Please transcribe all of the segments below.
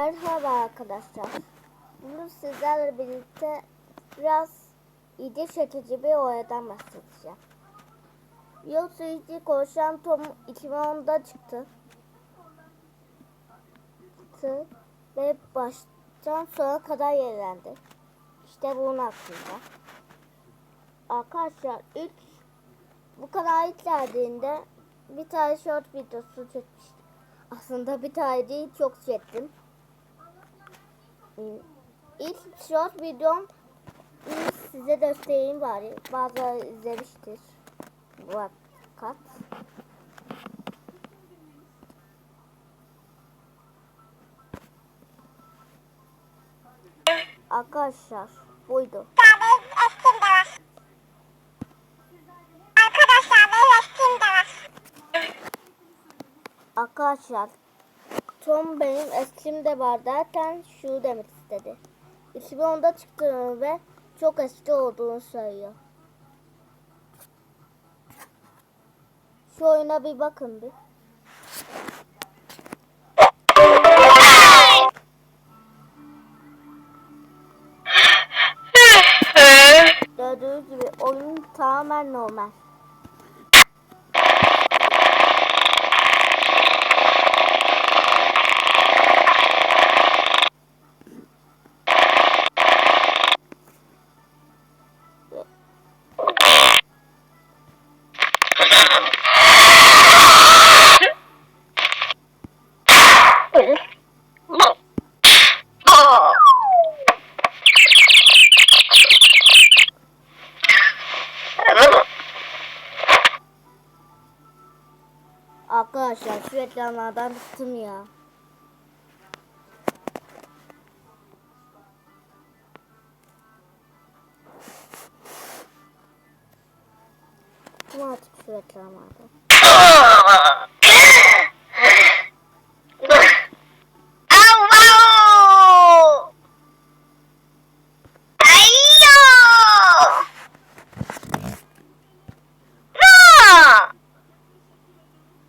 Merhaba arkadaşlar. Bugün sizlerle birlikte biraz ilgi çekici bir oyundan bahsedeceğim. Yoksa ilgi konuşan Tom 2010'da çıktı. Çıktı ve baştan sona kadar yenilendi. İşte bunun hakkında. Arkadaşlar ilk bu kanal ilk geldiğinde bir tane short videosu çekmiştim. Aslında bir tane değil çok çektim. İlk short videom size göstereyim bari. Bazıları izlemiştir. Bu kat. Arkadaşlar buydu. Arkadaşlar Tom benim eskimde var derken şu demek istedi. 2010'da çıktığını ve çok eski olduğunu söylüyor. Şu oyuna bir bakın bir. Gördüğünüz gibi oyun tamamen normal. Arkadaşlar şu ekranlardan bıktım ya. Kim artık şu! No!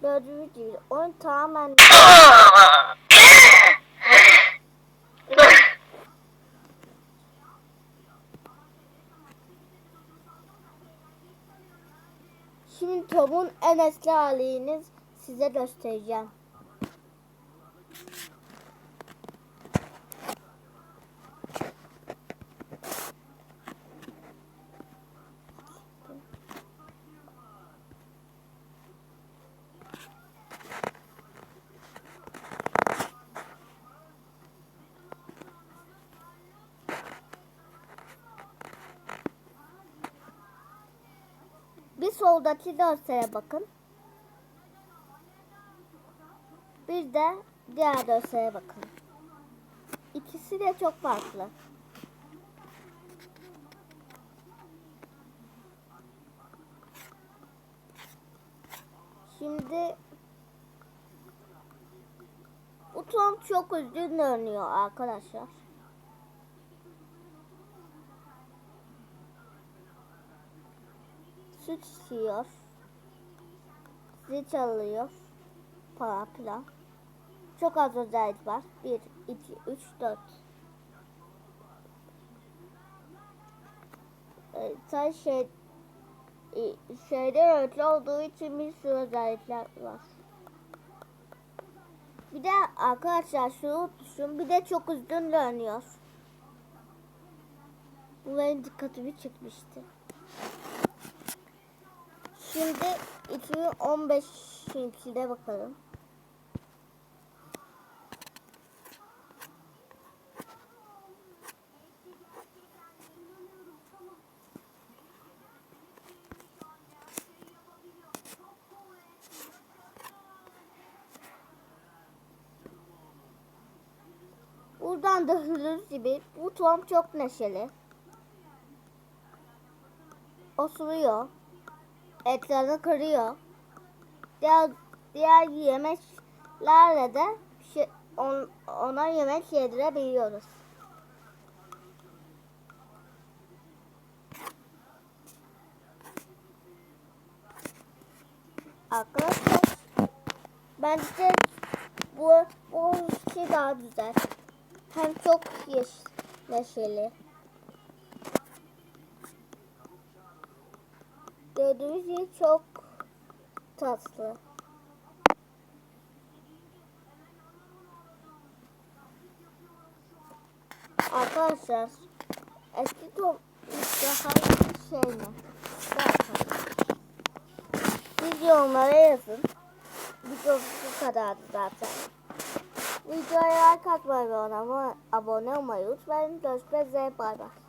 Gördüğünüz gibi oyun tamamen Şimdi Tom'un en eski halini size göstereceğim. Soldaki dosyaya bakın. Bir de diğer dosyaya bakın. İkisi de çok farklı. Şimdi bu Tom çok üzgün görünüyor arkadaşlar. Süt içiyor. Zil çalıyor. Falan filan. Çok az özellik var. 1, 2, 3, 4. Ee, sen şey e, şeyde öyle olduğu için bir sürü özellikler var. Bir de arkadaşlar şunu düşün. Bir de çok üzgün görünüyor. Bu benim dikkatimi çekmişti. Şimdi 2015'de bakalım. Buradan da gördüğünüz gibi bu Tom çok neşeli. Osuruyor ekranı kırıyor. Diğer, diğer yemeklerle de şey, on, ona yemek yedirebiliyoruz. Arkadaşlar bence bu bu şey daha güzel. Hem çok yeş neşeli. Gördüğünüz çok tatlı. Arkadaşlar eski top daha şey mi? Bakın. Yazın. Video bu kadardı zaten. Videoya like atmayı ve abone olmayı unutmayın. Görüşmek üzere. Bay bay.